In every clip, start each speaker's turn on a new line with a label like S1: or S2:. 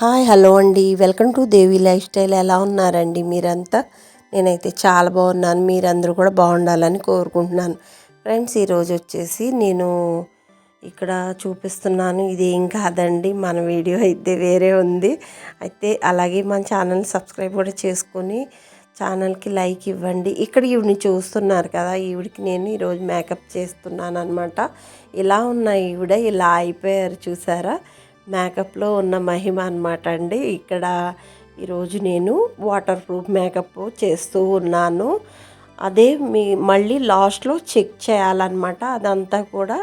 S1: Hi hello అండి. Welcome to Devi Lifestyle. ఎలా ఉన్నారండి మీరంతా? నేనైతే చాలా బాగున్నాను. మీరందరూ కూడా బాగుండాలని కోరుకుంటున్నాను. ఫ్రెండ్స్ ఈరోజు వచ్చేసి నేను ఇక్కడ చూపిస్తున్నాను. ఇది ఏం కాదండి మన వీడియో అయితే వేరే ఉంది. అయితే అలాగే మన ఛానల్ సబ్స్క్రైబ్ కూడా చేసుకొని ఛానల్కి లైక్ ఇవ్వండి. ఇక్కడ ఈవిని చూస్తున్నారు కదా ఈవిడికి నేను ఈరోజు మేకప్ చేస్తున్నాను అనమాట ఇలా ఉన్న ఈవిడ ఇలా అయిపోయారు చూసారా? మేకప్లో ఉన్న మహిమ అనమాట అండి. ఇక్కడ ఈరోజు నేను వాటర్ ప్రూఫ్ మేకప్ చేస్తూ ఉన్నాను. అదే మీ మళ్ళీ లాస్ట్లో చెక్ చేయాలన్నమాట. అదంతా కూడా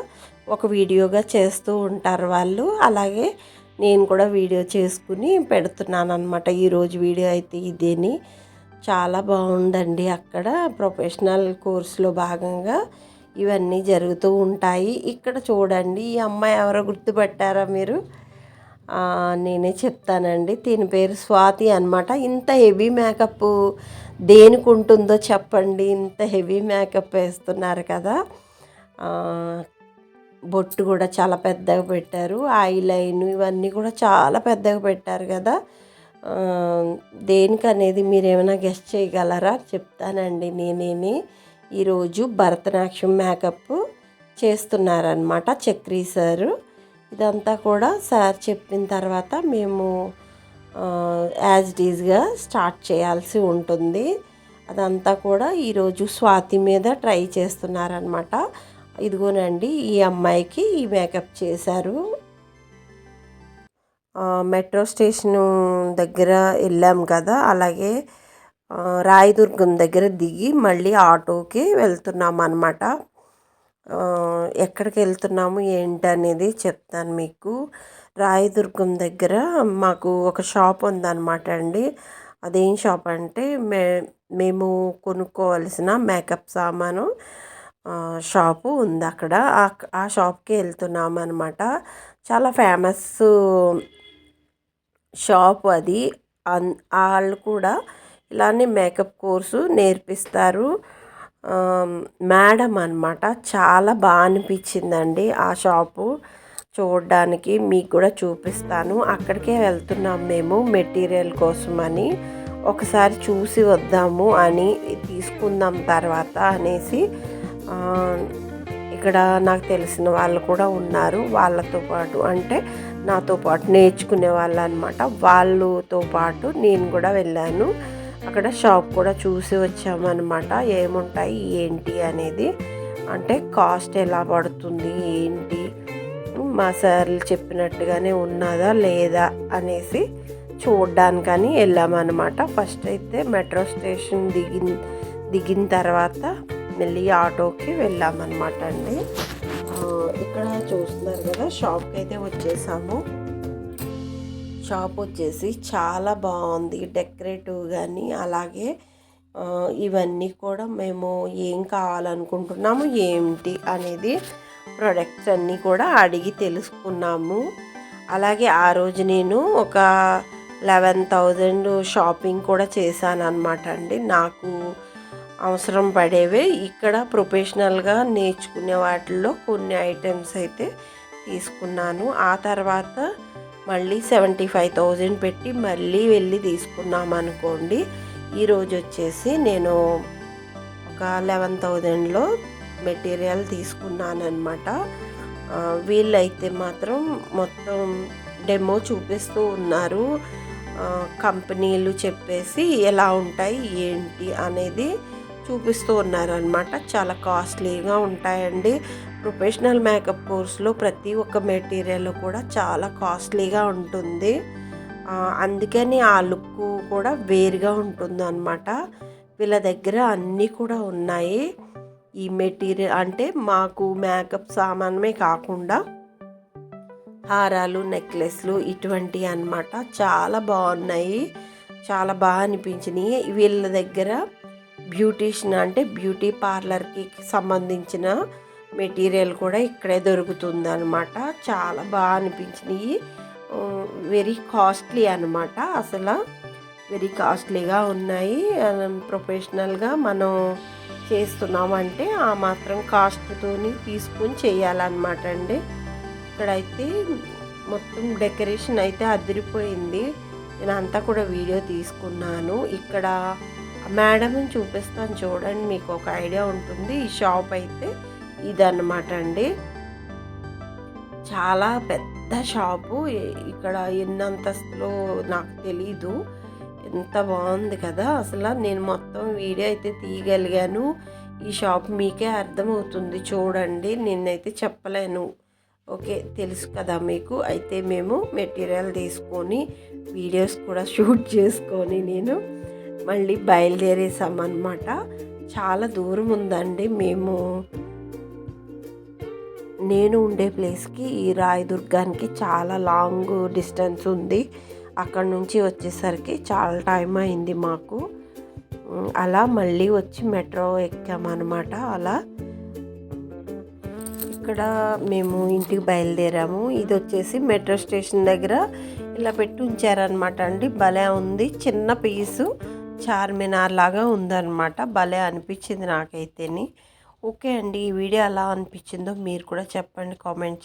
S1: ఒక వీడియోగా చేస్తూ ఉంటారు వాళ్ళు. అలాగే నేను కూడా వీడియో చేసుకుని పెడుతున్నాను అనమాట ఈరోజు వీడియో అయితే ఇదేని. చాలా బాగుందండి అక్కడ. ప్రొఫెషనల్ కోర్సులో భాగంగా ఇవన్నీ జరుగుతూ ఉంటాయి. ఇక్కడ చూడండి ఈ అమ్మాయి ఎవరో గుర్తుపెట్టారా మీరు? నేనే చెప్తానండి. దీని పేరు స్వాతి అనమాట ఇంత హెవీ మేకప్ దేనికి ఉంటుందో చెప్పండి. ఇంత హెవీ మేకప్ వేస్తున్నారు కదా. బొట్టు కూడా చాలా పెద్దగా పెట్టారు. ఐ లైన్ ఇవన్నీ కూడా చాలా పెద్దగా పెట్టారు కదా. దేనికనేది దేనికి అనేది మీరు ఏమైనా గెస్ట్ చేయగలరా? చెప్తానండి నేనేని ఈరోజు భరతనాట్యం మేకప్ చేస్తున్నారనమాట చక్రీ సారు. ఇదంతా కూడా సార్ చెప్పిన తర్వాత మేము యాజ్ డీజ్గా స్టార్ట్ చేయాల్సి ఉంటుంది. అదంతా కూడా ఈరోజు స్వాతి మీద ట్రై చేస్తున్నారనమాట ఇదిగోనండి ఈ అమ్మాయికి ఈ మేకప్ చేశారు. మెట్రో స్టేషన్ దగ్గర వెళ్ళాం కదా అలాగే రాయదుర్గం దగ్గర దిగి మళ్ళీ ఆటోకి వెళ్తున్నాం అనమాట ఎక్కడికి వెళ్తున్నాము ఏంటి అనేది చెప్తాను మీకు. రాయదుర్గం దగ్గర మాకు ఒక షాప్ ఉందన్నమాట అండి. అదేం షాప్ అంటే మే మేము కొనుక్కోవలసిన మేకప్ సామాను షాపు ఉంది అక్కడ. ఆ- షాప్కి వెళ్తున్నాం అనమాట చాలా ఫేమస్ షాప్ అది. అన్- వాళ్ళు కూడా ఇలానే మేకప్ కోర్సు నేర్పిస్తారు. మేడం అనమాట చాలా బాగా అనిపించిందండి ఆ షాపు. చూడడానికి మీకు కూడా చూపిస్తాను. అక్కడికే వెళ్తున్నాం మేము మెటీరియల్ కోసమని. ఒకసారి చూసి వద్దాము అని తీసుకుందాం తర్వాత అనేసి ఇక్కడ నాకు తెలిసిన వాళ్ళు కూడా ఉన్నారు. వాళ్ళతో పాటు అంటే నాతో పాటు నేర్చుకునే వాళ్ళు అనమాట వాళ్ళతో పాటు నేను కూడా వెళ్ళాను. అక్కడ షాప్ కూడా చూసి వచ్చామన్నమాట. ఏముంటాయి ఏంటి అనేది. అంటే కాస్ట్ ఎలా పడుతుంది ఏంటి? మా సార్లు చెప్పినట్టుగానే ఉన్నదా లేదా అనేసి చూడ్డానికని వెళ్ళామన్నమాట. ఫస్ట్ అయితే మెట్రో స్టేషన్ దిగిన దిగిన తర్వాత మళ్ళీ ఆటోకి వెళ్ళామన్నమాట అండి. ఇక్కడ చూస్తున్నారు కదా షాప్కి అయితే వచ్చేసాము. షాప్ వచ్చేసి చాలా బాగుంది. డెకరేటివ్ కానీ అలాగే ఇవన్నీ కూడా మేము ఏం కావాలనుకుంటున్నాము ఏంటి అనేది ప్రొడక్ట్స్ అన్నీ కూడా అడిగి తెలుసుకున్నాము. అలాగే ఆ రోజు నేను ఒక లెవెన్ థౌజండ్ షాపింగ్ కూడా చేశాను అనమాట అండి. నాకు అవసరం పడేవే. ఇక్కడ ప్రొఫెషనల్గా నేర్చుకునే వాటిల్లో కొన్ని ఐటమ్స్ అయితే తీసుకున్నాను. ఆ తర్వాత మళ్ళీ సెవెంటీ ఫైవ్ థౌజండ్ పెట్టి మళ్ళీ వెళ్ళి తీసుకున్నాం అనుకోండి ఈరోజు వచ్చేసి నేను ఒక లెవెన్ థౌజండ్లో మెటీరియల్ తీసుకున్నాను అనమాట వీళ్ళైతే మాత్రం మొత్తం డెమో చూపిస్తూ ఉన్నారు. కంపెనీలు చెప్పేసి ఎలా ఉంటాయి ఏంటి అనేది చూపిస్తూ ఉన్నారనమాట చాలా కాస్ట్లీగా ఉంటాయండి. ప్రొఫెషనల్ మేకప్ కోర్స్లో ప్రతి ఒక్క మెటీరియల్ కూడా చాలా కాస్ట్లీగా ఉంటుంది. అందుకని ఆ లుక్ కూడా వేరుగా ఉంటుంది అనమాట వీళ్ళ దగ్గర అన్నీ కూడా ఉన్నాయి. ఈ మెటీరియల్ అంటే మాకు మేకప్ సామానమే కాకుండా హారాలు నెక్లెస్లు ఇటువంటివి అన్నమాట చాలా బాగున్నాయి. చాలా బాగా అనిపించినాయి. వీళ్ళ దగ్గర బ్యూటీషియన్ అంటే బ్యూటీ పార్లర్కి సంబంధించిన మెటీరియల్ కూడా ఇక్కడే దొరుకుతుంది అనమాట చాలా బాగా అనిపించినాయి. వెరీ కాస్ట్లీ అనమాట అసలు వెరీ కాస్ట్లీగా ఉన్నాయి. ప్రొఫెషనల్గా మనం చేస్తున్నామంటే ఆ మాత్రం కాస్ట్తో తీసుకుని చేయాలన్నమాట అండి. ఇక్కడైతే మొత్తం డెకరేషన్ అయితే అదిరిపోయింది. నేను అంతా కూడా వీడియో తీసుకున్నాను. ఇక్కడ మేడంని చూపిస్తాను చూడండి మీకు ఒక ఐడియా ఉంటుంది. ఈ షాప్ అయితే ఇదన్నమాట అండి. చాలా పెద్ద షాపు. ఇక్కడ ఎన్ని అంతస్తులో నాకు తెలీదు. ఎంత బాగుంది కదా! అసలు నేను మొత్తం వీడియో అయితే తీయగలిగాను. ఈ షాప్ మీకే అర్థమవుతుంది చూడండి. నిన్నైతే చెప్పలేను. ఓకే తెలుసు కదా మీకు. అయితే మేము మెటీరియల్ తీసుకొని వీడియోస్ కూడా షూట్ చేసుకొని నేను మళ్ళీ బయలుదేరేసామన్నమాట. చాలా దూరం ఉందండి. మేము నేను ఉండే ప్లేస్కి ఈ రాయదుర్గానికి చాలా లాంగ్ డిస్టెన్స్ ఉంది. అక్కడ నుంచి వచ్చేసరికి చాలా టైం అయింది మాకు. అలా మళ్ళీ వచ్చి మెట్రో ఎక్కామన్నమాట. అలా ఇక్కడ మేము ఇంటికి బయలుదేరాము. ఇది వచ్చేసి మెట్రో స్టేషన్ దగ్గర ఇలా పెట్టి ఉంచారనమాట అండి. భలే ఉంది. చిన్న పీసు చార్మినార్ లాగా ఉందన్నమాట. భలే అనిపించింది నాకైతేని. ఓకే అండి ఈ వీడియో ఎలా అనిపించిందో మీరు కూడా చెప్పండి కామెంట్